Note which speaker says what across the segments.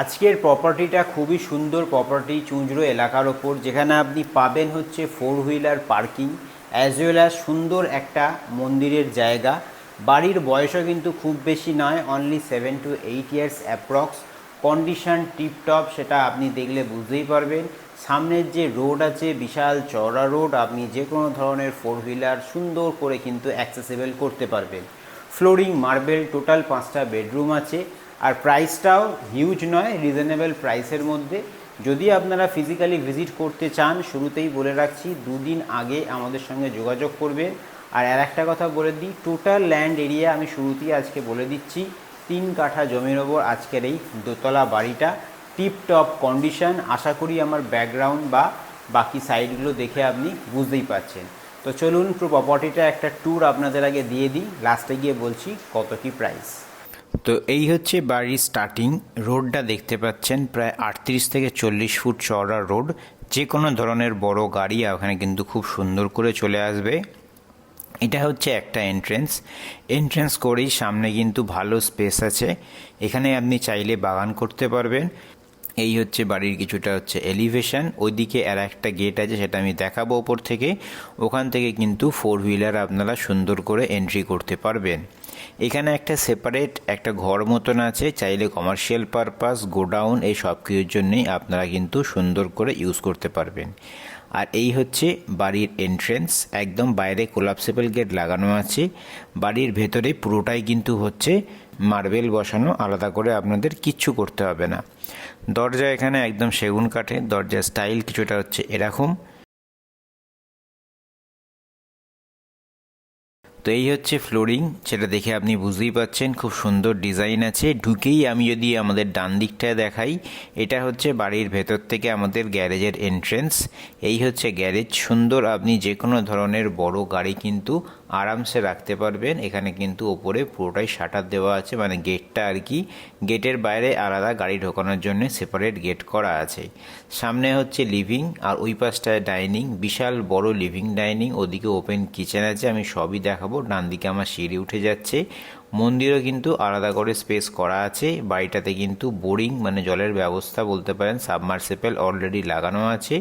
Speaker 1: আজকের প্রপার্টিটা খুবই সুন্দর প্রপার্টি চুঁচড়ো এলাকার ওপর। যেখানে আপনি পাবেন হচ্ছে four wheeler parking as well as সুন্দর একটা মন্দিরের জায়গা। বাড়ির বয়সও কিন্তু খুব বেশি নয় only seven to eight years approx condition tiptop সেটা আপনি দেখলে বুঝতেই পারবেন। সামনের যে রোড আছে, বিশাল চওড়া রোড আপনি যে কোনো ধরনের ফোর হুইলার সুন্দর করে কিন্তু অ্যাক্সেসেবল করতে পারবেন। ফ্লোরিং মার্বেল টোটাল পাঁচটা বেডরুম আছে। আর প্রাইসটাও হিউজ নয় রিজনেবল প্রাইসের মধ্যে। যদি আপনারা ফিজিক্যালি ভিজিট করতে চান, শুরুতেই বলে রাখছি, দুদিন আগে আমাদের সঙ্গে যোগাযোগ করবেন। আর আর একটা কথা বলে দিই টোটাল ল্যান্ড এরিয়া আমি শুরুতেই আজকে বলে দিচ্ছি, তিন কাঠা জমির ওপর আজকের এই দোতলা বাড়িটা। টিপ টপ কন্ডিশন আশা করি আমার ব্যাকগ্রাউন্ড বা বাকি সাইডগুলো দেখে আপনি বুঝতেই পারছেন। তো চলুন প্রপার্টিটা একটা ট্যুর আপনাদের আগে দিয়ে দিই। লাস্টে গিয়ে বলছি, কত কি প্রাইস তো এই হচ্ছে বাড়ির স্টার্টিং রোডটা দেখতে পাচ্ছেন, প্রায় আটত্রিশ থেকে চল্লিশ ফুট চওড়া রোড যে কোনো ধরনের বড় গাড়ি ওখানে কিন্তু খুব সুন্দর করে চলে আসবে। এটা হচ্ছে একটা এন্ট্রেন্স এন্ট্রেন্স করেই সামনে কিন্তু ভালো স্পেস আছে। এখানে আপনি চাইলে বাগান করতে পারবেন। এই হচ্ছে বাড়ির কিছুটা হচ্ছে এলিভেশন ওইদিকে আর একটা গেট আছে, সেটা আমি দেখাবো ওপর থেকে। ওখান থেকে কিন্তু ফোর হুইলার আপনারা সুন্দর করে এন্ট্রি করতে পারবেন। এখানে একটা সেপারেট একটা ঘর মতন আছে, চাইলে কমার্শিয়াল পারপাস গোডাউন এই সব কিছুর জন্যেই আপনারা কিন্তু সুন্দর করে ইউজ করতে পারবেন। আর এই হচ্ছে বাড়ির এন্ট্রেন্স একদম বাইরে কোলাপসেবল গেট লাগানো আছে। বাড়ির ভেতরে পুরোটাই কিন্তু হচ্ছে মার্বেল বসানো, আলাদা করে আপনাদের কিচ্ছু করতে হবে না। দরজা এখানে একদম সেগুন কাঠে দরজার স্টাইল কিছুটা হচ্ছে এরকম। তো এই হচ্ছে ফ্লোরিং সেটা দেখে আপনি বুঝতেই পাচ্ছেন, খুব সুন্দর ডিজাইন আছে। ঢুকেই আমি যদি আমাদের ডান দিকটায় দেখাই, এটা হচ্ছে বাড়ির ভেতর থেকে আমাদের গ্যারেজের এন্ট্রেন্স এই হচ্ছে গ্যারেজ, সুন্দর আপনি যে কোনো ধরনের বড় গাড়ি কিন্তু আরামসে রাখতে পারবেন। এখানে কিন্তু ওপরে পুরোটাই শাটার দেওয়া আছে মানে গেটটা আর কি। গেটের বাইরে আলাদা গাড়ি ঢোকানোর জন্য সেপারেট গেট করা আছে। সামনে হচ্ছে লিভিং আর ওই পাশটায় ডাইনিং, বিশাল বড় লিভিং ডাইনিং। ওদিকে ওপেন কিচেন আছে, আমি সবই দেখাবো। ডান দিকে আমার সিঁড়ি উঠে যাচ্ছে। মন্দিরও কিন্তু আলাদা করে স্পেস করা আছে। বাড়িটাতে কিন্তু বোরিং মানে জলের ব্যবস্থা বলতে পারেন সাবমার্সেপেল অলরেডি লাগানো আছে।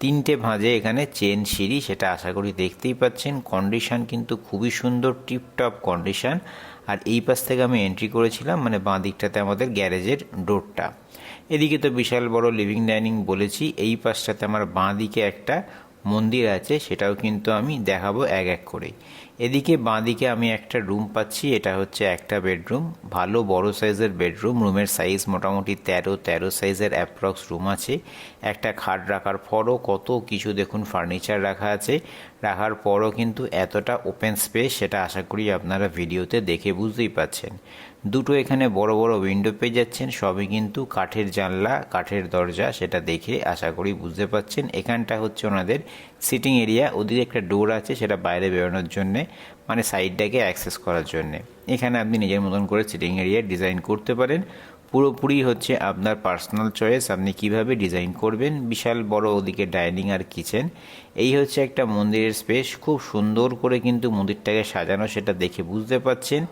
Speaker 1: তিনটে ভাঁজে এখানে চেন সিঁড়ি, সেটা আশা করি দেখতেই পাচ্ছেন। কন্ডিশন কিন্তু খুবই সুন্দর টিপটপ কন্ডিশন আর এই পাশ থেকে আমি এন্ট্রি করেছিলাম মানে বাঁ দিকটাতে আমাদের গ্যারেজের ডোরটা এদিকে তো বিশাল বড় লিভিং ডাইনিং বলেছি, এই পাশটাতে আমার বাঁ দিকে একটা মন্দির আছে, সেটাও কিন্তু আমি দেখাবো এক এক করে এদিকে বাঁদিকে আমি একটা রুম পাচ্ছি, এটা হচ্ছে একটা বেডরুম ভালো বড় সাইজের বেডরুম রুমের সাইজ মোটামুটি তেরো তেরো সাইজের অ্যাপ্রক্স রুম আছে। একটা খাট রাখার পরও কত, কিছু দেখুন ফার্নিচার রাখা আছে। রাখার পরও কিন্তু এতটা ওপেন স্পেস সেটা আশা করি আপনারা ভিডিওতে দেখে বুঝতেই পাচ্ছেন দুটো এখানে বড় বড় উইন্ডো পেয়ে যাচ্ছেন, সবই কিন্তু কাঠের জানলা, কাঠের দরজা, সেটা দেখে আশা করি বুঝতে পাচ্ছেন এখানটা হচ্ছে ওনাদের সিটিং এরিয়া ওদিকে একটা ডোর আছে সেটা বাইরে বেরোনোর জন্যে মানে সাইডটাকে অ্যাক্সেস করার জন্যে। এখানে আপনি নিজের মতন করে সিটিং এরিয়া ডিজাইন করতে পারেন। পুরোপুরি হচ্ছে আপনার পার্সোনাল চয়েস আপনি কীভাবে ডিজাইন করবেন, বিশাল বড় ওদিকে ডাইনিং আর কিচেন এই হচ্ছে একটা মন্দিরের স্পেস খুব সুন্দর করে কিন্তু মন্দিরটাকে সাজানো, সেটা দেখে বুঝতে পাচ্ছেন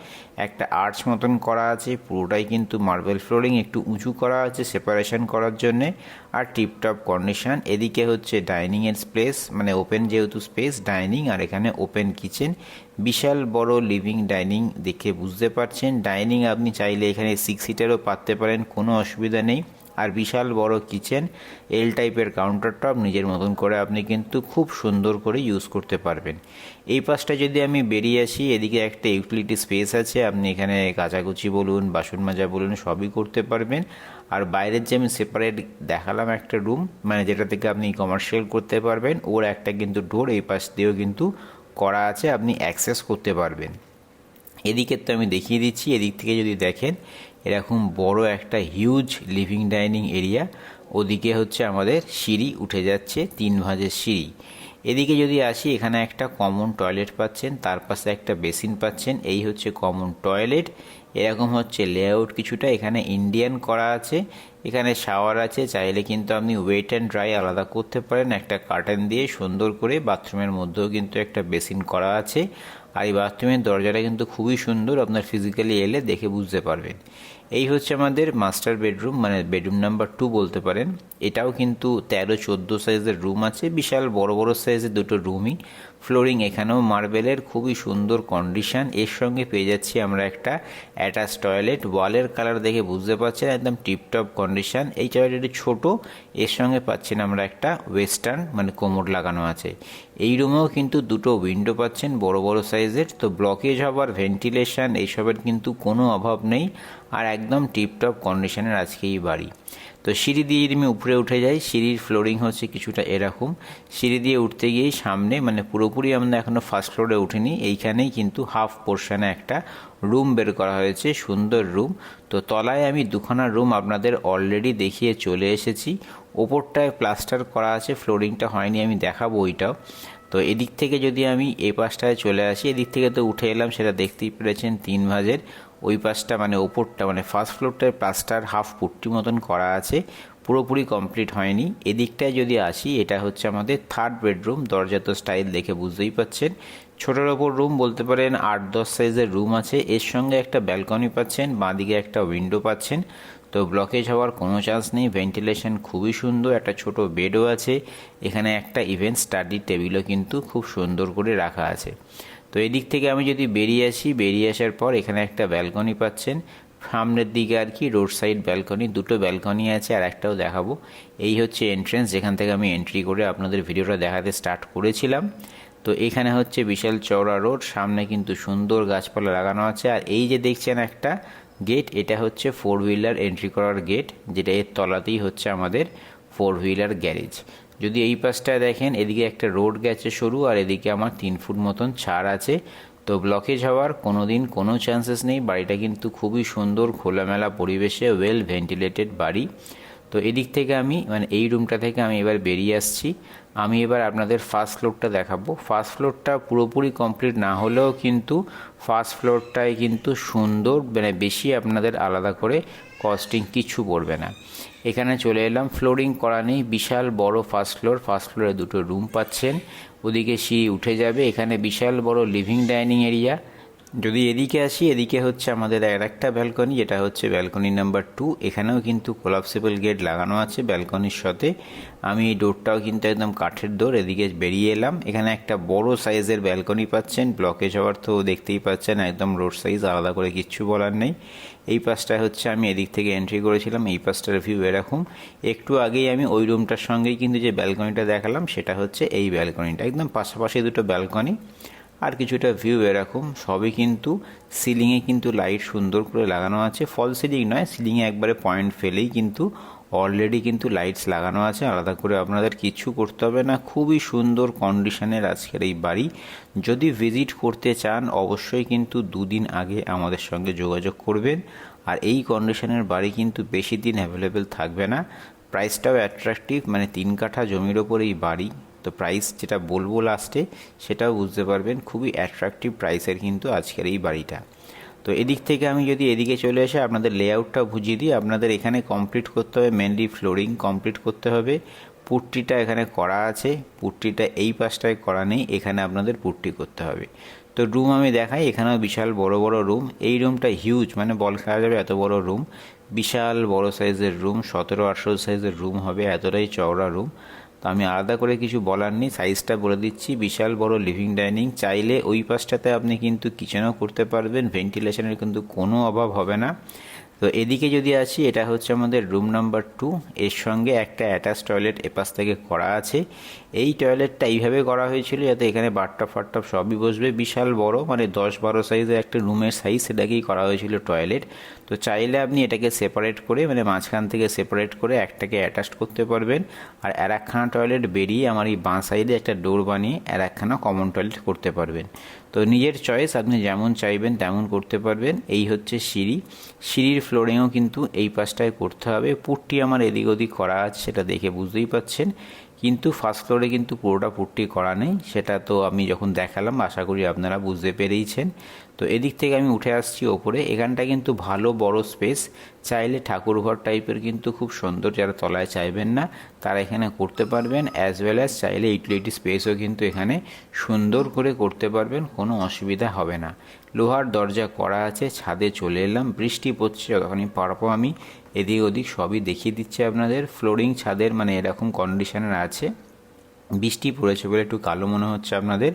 Speaker 1: একটা আর্চ মতন করা আছে, পুরোটাই কিন্তু মার্বেল ফ্লোরিং একটু উঁচু করা আছে সেপারেশন করার জন্যে। আর টিপটপ কন্ডিশন এদিকে হচ্ছে ডাইনিংয়ের স্পেস মানে ওপেন যেহেতু স্পেস ডাইনিং আর এখানে ওপেন কিচেন বিশাল বড় লিভিং ডাইনিং দেখে বুঝতে পারছেন। ডাইনিং আপনি চাইলে এখানে সিক্স সিটারও পাততে পারেন, কোনো অসুবিধা নেই। আর বিশাল বড় কিচেন এল টাইপের কাউন্টার টপ নিজের মতন করে আপনি কিন্তু খুব সুন্দর করে ইউজ করতে পারবেন। এই পাশটা যদি আমি বেরিয়ে আসি, এদিকে একটা ইউটিলিটি স্পেস আছে, আপনি এখানে কাচাকুচি বলুন, বাসন মাজা বলুন, সবই করতে পারবেন। আর বাইরের যে আমি সেপারেট দেখালাম একটা রুম মানে যেটা থেকে আপনি কমার্শিয়াল করতে পারবেন, ওর একটা কিন্তু ডোর এই পাশ দিয়েও কিন্তু করা আছে, আপনি অ্যাক্সেস করতে পারবেন। এদিকে তো আমি দেখিয়ে দিচ্ছি, এদিক থেকে যদি দেখেন এরকম বড় একটা হিউজ লিভিং ডাইনিং এরিয়া ওদিকে হচ্ছে আমাদের সিঁড়ি উঠে যাচ্ছে তিন ভাঁজের সিঁড়ি। এদিকে যদি আসি, এখানে একটা কমন টয়লেট পাচ্ছেন, তার পাশে একটা বেসিন পাচ্ছেন, এই হচ্ছে কমন টয়লেট এরকম হচ্ছে লেআউট কিছুটা, এখানে ইন্ডিয়ান করা আছে, এখানে শাওয়ার আছে, চাইলে কিন্তু আপনি ওয়েট অ্যান্ড ড্রাই আলাদা করতে পারেন, একটা কার্টেন দিয়ে সুন্দর করে বাথরুমের মধ্যেও কিন্তু একটা বেসিন করা আছে। আর এই বাথরুমের দরজাটা কিন্তু খুবই সুন্দর, আপনার ফিজিক্যালি এলে দেখে বুঝতে পারবেন। এই হচ্ছে আমাদের মাস্টার বেডরুম মানে বেডরুম নাম্বার টু বলতে পারেন। এটাও কিন্তু তেরো, চোদ্দ সাইজের রুম আছে। বিশাল বড় বড় সাইজের দুটো রুমই ফ্লোরিং এখানেও মার্বেলের খুবই সুন্দর কন্ডিশন এর সঙ্গে পেয়ে যাচ্ছি আমরা একটা অ্যাটাচ টয়লেট ওয়ালের কালার দেখে বুঝতে পারছেন, একদম টিপটপ কন্ডিশন এই টয়লেটটি ছোট, এর সঙ্গে পাচ্ছেন আমরা একটা ওয়েস্টার্ন মানে কোমর লাগানো আছে। এই রুমেও কিন্তু দুটো উইন্ডো পাচ্ছেন, বড় বড় সাইজের তো ব্লকেজ হবার ভেন্টিলেশন এইসবের কিন্তু কোনো অভাব নেই। আর একদম টিপটপ কন্ডিশনের আজকে এই বাড়ি। তো সিঁড়ি দিয়ে যদি আমি উপরে উঠে যাই, সিঁড়ির ফ্লোরিং হচ্ছে কিছুটা এরকম। সিঁড়ি দিয়ে উঠতে গিয়েই সামনে মানে পুরোপুরি আমরা এখনও ফার্স্ট ফ্লোরে উঠিনি, এইখানেই কিন্তু হাফ পোর্শনে একটা রুম বের করা হয়েছে, সুন্দর রুম তো তলায় আমি দুখানা রুম আপনাদের অলরেডি দেখিয়ে চলে এসেছি। ওপরটায় প্লাস্টার করা আছে ফ্লোরিংটা হয়নি, আমি দেখাবো ওইটাও। তো এদিক থেকে যদি আমি এই পাশটায় চলে আসি, এদিক থেকে তো উঠে এলাম, সেটা দেখতেই পেরেছেন তিন ভাজের। ওই পাশটা মানে ওপরটা মানে ফার্স্ট ফ্লোরটায় প্লাস্টার হাফ পুট্টি মতন করা আছে, পুরোপুরি কমপ্লিট হয়নি। এদিকটায় যদি আসি, এটা হচ্ছে আমাদের থার্ড বেডরুম দরজা তো স্টাইল দেখে বুঝতেই পাচ্ছেন। ছোটোর ওপর রুম বলতে পারেন আট দশ সাইজের রুম আছে। এর সঙ্গে একটা ব্যালকনি পাচ্ছেন, বাঁদিকে একটা উইন্ডো পাচ্ছেন। তো ব্লকেজ হওয়ার কোনো চান্স নেই। ভেন্টিলেশন খুবই সুন্দর, একটা ছোট বেডও আছে। এখানে একটা ইভেন্ট স্টাডি টেবিলও কিন্তু খুব সুন্দর করে রাখা আছে। তো এদিক থেকে আমি যদি বেরিয়ে আসি, বেরিয়ে আসার পর এখানে একটা ব্যালকনি পাচ্ছেন। সামনের দিকে আর কি রোড সাইড ব্যালকনি দুটো ব্যালকনি আছে আর একটাও দেখাবো। এই হচ্ছে এন্ট্রেন্স যেখান থেকে আমি এন্ট্রি করে আপনাদের ভিডিওটা দেখাতে স্টার্ট করেছিলাম। তো এখানে হচ্ছে বিশাল চওড়া রোড সামনে কিন্তু সুন্দর গাছপালা লাগানো আছে। আর এই যে দেখছেন একটা গেট এটা হচ্ছে ফোর হুইলার এন্ট্রি করার গেট যেটা এর তলাতেই হচ্ছে আমাদের ফোর হুইলার গ্যারেজ যদি এই পাশটায় দেখেন, এদিকে একটা রোড গেছে সরু আর এদিকে আমার তিন ফুট মতন ছাড় আছে। তো ব্লকেজ হওয়ার কোনো দিন কোনো চান্সেস নেই। বাড়িটা কিন্তু খুবই সুন্দর, খোলামেলা পরিবেশে ওয়েল ভেন্টিলেটেড বাড়ি। তো এদিক থেকে আমি মানে এই রুমটা থেকে আমি এবার বেরিয়ে আসছি। আমি এবার আপনাদের ফার্স্ট ফ্লোরটা দেখাবো। ফার্স্ট ফ্লোরটা পুরোপুরি কমপ্লিট না হলেও কিন্তু ফার্স্ট ফ্লোরটায় কিন্তু সুন্দর মানে বেশি আপনাদের আলাদা করে কস্টিং কিছু পড়বে না। এখানে চলে এলাম ফ্লোরিং করা নেই, বিশাল বড় ফার্স্ট ফ্লোর ফার্স্ট ফ্লোরে দুটো রুম পাচ্ছেন, ওদিকে সিঁড়ি উঠে যাবে। এখানে বিশাল বড় লিভিং ডাইনিং এরিয়া যদি এদিকে আসি, এদিকে হচ্ছে আমাদের আর একটা ব্যালকনি যেটা হচ্ছে ব্যালকনি নাম্বার টু এখানেও কিন্তু কোলাপসিবল গেট লাগানো আছে ব্যালকনির সাথে। আমি এই ডোরটাও কিন্তু একদম কাঠের ডোর এদিকে বেরিয়ে এলাম। এখানে একটা বড় সাইজের ব্যালকনি পাচ্ছেন ব্লকেজ হওয়ার তো দেখতেই পাচ্ছেন, একদম রোড সাইজ আলাদা করে কিচ্ছু বলার নেই। এই পাশটায় হচ্ছে আমি এদিক থেকে এন্ট্রি করেছিলাম, এই পাশটার ভিউ এরকম। একটু আগেই আমি ওই রুমটার সঙ্গেই কিন্তু যে ব্যালকনিটা দেখালাম, সেটা হচ্ছে এই ব্যালকনিটা একদম পাশাপাশি দুটো ব্যালকনি আর কিছুটা ভিউ এরকম সবই কিন্তু সিলিংয়ে কিন্তু লাইট সুন্দর করে লাগানো আছে। ফল সিলিং নয় সিলিংয়ে একবারে পয়েন্ট ফেলেই কিন্তু অলরেডি কিন্তু লাইটস লাগানো আছে। আলাদা করে আপনাদের কিছু করতে হবে না। খুবই সুন্দর কন্ডিশনের আজকের এই বাড়ি। যদি ভিজিট করতে চান, অবশ্যই কিন্তু দুদিন আগে আমাদের সঙ্গে যোগাযোগ করবেন। আর এই কন্ডিশনের বাড়ি কিন্তু বেশি দিন অ্যাভেলেবেল থাকবে না। প্রাইসটাও অ্যাট্রাকটিভ মানে তিন কাঠা জমির ওপর এই বাড়ি। তো প্রাইস যেটা বলব লাস্টে সেটাও বুঝতে পারবেন, খুবই অ্যাট্রাকটিভ প্রাইসের কিন্তু আজকের এই বাড়িটা। তো এদিক থেকে আমি যদি এদিকে চলে এসে আপনাদের লেআউটটা বুঝিয়ে দিই, আপনাদের এখানে কমপ্লিট করতে হবে মেনলি ফ্লোরিং কমপ্লিট করতে হবে। পুট্টিটা এখানে করা আছে, পুট্টিটা এই পাশটায় করা নেই, এখানে আপনাদের পুট্টি করতে হবে। তো রুম আমি দেখাই, এখানেও বিশাল বড় বড় রুম এই রুমটা হিউজ মানে বল খেলা যাবে এত বড় রুম বিশাল বড় সাইজের রুম সতেরো আঠেরো সাইজের রুম হবে, এতটাই চওড়া রুম তো আমি আলাদা করে কিছু বলার নেই সাইজটা বলে দিচ্ছি। বিশাল, বড় লিভিং ডাইনিং চাইলে ওই পাশটাতে আপনি কিন্তু কিচেনও করতে পারবেন। ভেন্টিলেশনের কিন্তু কোনো অভাব হবে না। তো এদিকে যদি আসি, এটা হচ্ছে আমাদের রুম নাম্বার টু এর সঙ্গে একটা অ্যাটাচ টয়লেট এপাশ থেকে করা আছে। এই টয়লেটটা এইভাবে করা হয়েছিল যাতে এখানে বাট্টপ ফাটটপ সবই বসবে। বিশাল বড় মানে দশ বারো সাইজের একটা রুমের সাইজ সেটাকেই করা হয়েছিল টয়লেট তো চাইলে আপনি এটাকে সেপারেট করে মানে মাঝখান থেকে সেপারেট করে একটাকে অ্যাটাচ করতে পারবেন। আর আর একখানা টয়লেট বেরিয়ে আমার এই বাঁ সাইডে একটা ডোর বানিয়ে আর একখানা কমন টয়লেট করতে পারবেন। তো নিজের চয়েস আপনি যেমন চাইবেন তেমন করতে পারবেন। এই হচ্ছে সিঁড়ি। সিঁড়ির ফ্লোরিংও কিন্তু এই পাশটায় করতে হবে। পুটটি আমার এদিক ওদিক করা আছে, সেটা দেখে বুঝতেই পাচ্ছেন কিন্তু ফার্স্ট ফ্লোরে কিন্তু পুরোটা পুট্টি করা নেই, সেটা তো আমি যখন দেখালাম, আশা করি আপনারা বুঝতে পেরেইছেন। তো এদিক থেকে আমি উঠে আসছি ওপরে এখানটা কিন্তু ভালো বড় স্পেস চাইলে ঠাকুরঘর টাইপের কিন্তু খুব সুন্দর যারা তলায় চাইবেন না, তারা এখানে করতে পারবেন অ্যাজ ওয়েল অ্যাজ চাইলে ইউটিলিটি স্পেসও কিন্তু এখানে সুন্দর করে করতে পারবেন, কোনো অসুবিধা হবে না। লোহার দরজা করা আছে, ছাদে চলে এলাম, বৃষ্টি পড়ছে যতক্ষণই পারব আমি এদিক ওদিক সবই দেখিয়ে দিচ্ছে আপনাদের। ফ্লোরিং ছাদের মানে এরকম কন্ডিশনের আছে। বৃষ্টি পড়েছে বলে একটু কালো মনে হচ্ছে আপনাদের।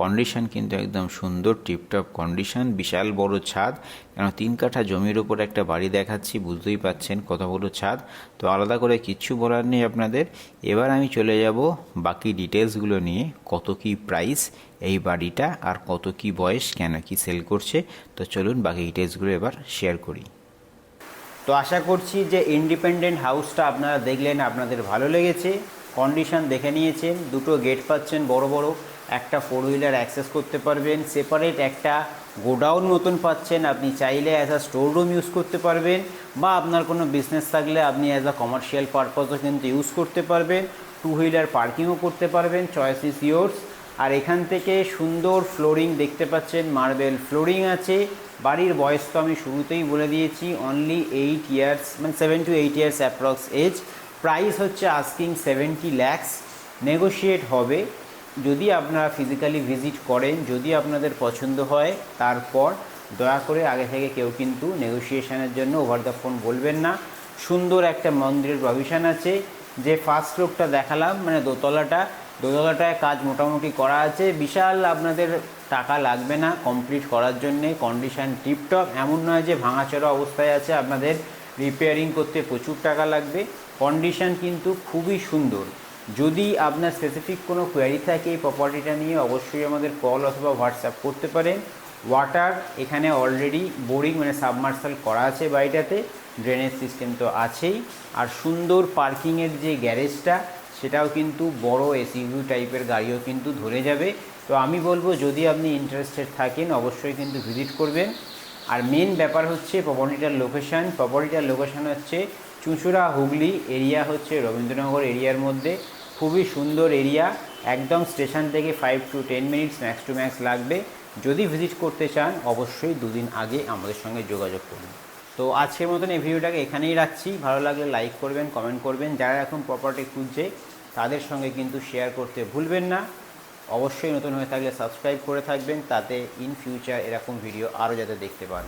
Speaker 1: কন্ডিশন কিন্তু একদম সুন্দর টিপটপ কন্ডিশন বিশাল বড় ছাদ। কেন তিন কাঠা জমির উপর একটা বাড়ি দেখাচ্ছি, বুঝতেই পাচ্ছেন কত বড় ছাদ। তো আলাদা করে কিচ্ছু বলার নেই আপনাদের। এবার আমি চলে যাব বাকি ডিটেলসগুলো নিয়ে, কত কি প্রাইস এই বাড়িটা আর কত কি বয়স, কেন কি সেল করছে। তো চলুন বাকি ডিটেলসগুলো এবার শেয়ার করি। তো আশা করছি যে ইন্ডিপেন্ডেন্ট হাউসটা আপনারা দেখলেন, আপনাদের ভালো লেগেছে কন্ডিশন দেখে নিয়েছেন, দুটো গেট পাচ্ছেন বড় বড়, একটা ফোর হুইলার অ্যাক্সেস করতে পারবেন সেপারেট একটা গোডাউন মতন পাচ্ছেন, আপনি চাইলে as a store room use করতে পারবেন, বা আপনার কোনো বিজনেস থাকলে আপনি অ্যাজ আ কমার্শিয়াল পারপাসও কিন্তু ইউজ করতে পারবেন টু হুইলার পার্কিংও করতে পারবেন চয়েস ইজ ইয়োর্স আর এখান থেকে সুন্দর ফ্লোরিং দেখতে পাচ্ছেন মার্বেল ফ্লোরিং আছে বাড়ির বয়স তো আমি শুরুতেই বলে দিয়েছি অনলি এইট ইয়ার্স মানে seven to eight years approx age price হচ্ছে আস্কিং সেভেন্টি ল্যাক্স নেগোশিয়েট হবে। যদি আপনারা ফিজিক্যালি ভিজিট করেন, যদি আপনাদের পছন্দ হয়, তারপর দয়া করে আগে থেকে কেউ কিন্তু নেগোসিয়েশনের জন্য ওভার দ্য ফোন বলবেন না। সুন্দর একটা মন্দিরের প্রভিশন আছে। যে ফার্স্ট ফ্লোরটা দেখালাম মানে দোতলাটা, দোতলাটায় কাজ মোটামুটি করা আছে। বিশাল আপনাদের টাকা লাগবে না কমপ্লিট করার জন্যে। কন্ডিশান টিপটপ এমন নয় যে ভাঙাচোরা অবস্থায় আছে, আপনাদের রিপেয়ারিং করতে প্রচুর টাকা লাগবে। কন্ডিশান কিন্তু খুবই সুন্দর। যদি আপনার স্পেসিফিক কোনো কোয়ারি থাকে এই প্রপার্টিটা নিয়ে, অবশ্যই আমাদের কল অথবা হোয়াটসঅ্যাপ করতে পারেন। ওয়াটার এখানে অলরেডি বোরিং মানে সাবমার্সাল করা আছে বাড়িটাতে। ড্রেনেজ সিস্টেম তো আছেই। আর সুন্দর পার্কিংয়ের যে গ্যারেজটা সেটাও কিন্তু বড় এসইউ টাইপের গাড়িও কিন্তু ধরে যাবে। তো আমি বলব, যদি আপনি ইন্টারেস্টেড থাকেন, অবশ্যই কিন্তু ভিজিট করবেন। আর মেন ব্যাপার হচ্ছে প্রপার্টিটার লোকেশান প্রপার্টিটার লোকেশান হচ্ছে চুঁচুড়া হুগলি এরিয়া হচ্ছে রবীন্দ্রনগর এরিয়ার মধ্যে। খুবই সুন্দর এরিয়া একদম স্টেশন থেকে five to ten minutes max to max লাগবে। যদি ভিজিট করতে চান, অবশ্যই দুদিন আগে আমাদের সঙ্গে যোগাযোগ করুন। তো আজকের মতন এই ভিডিওটাকে এখানেই রাখছি। ভালো লাগলে লাইক করবেন কমেন্ট করবেন। যারা এখন প্রপার্টি খুঁজছে, তাদের সঙ্গে কিন্তু শেয়ার করতে ভুলবেন না। অবশ্যই নতুন হয়ে থাকলে সাবস্ক্রাইব করে থাকবেন, তাতে ইন ফিউচার এরকম ভিডিও আরও যাতে দেখতে পান।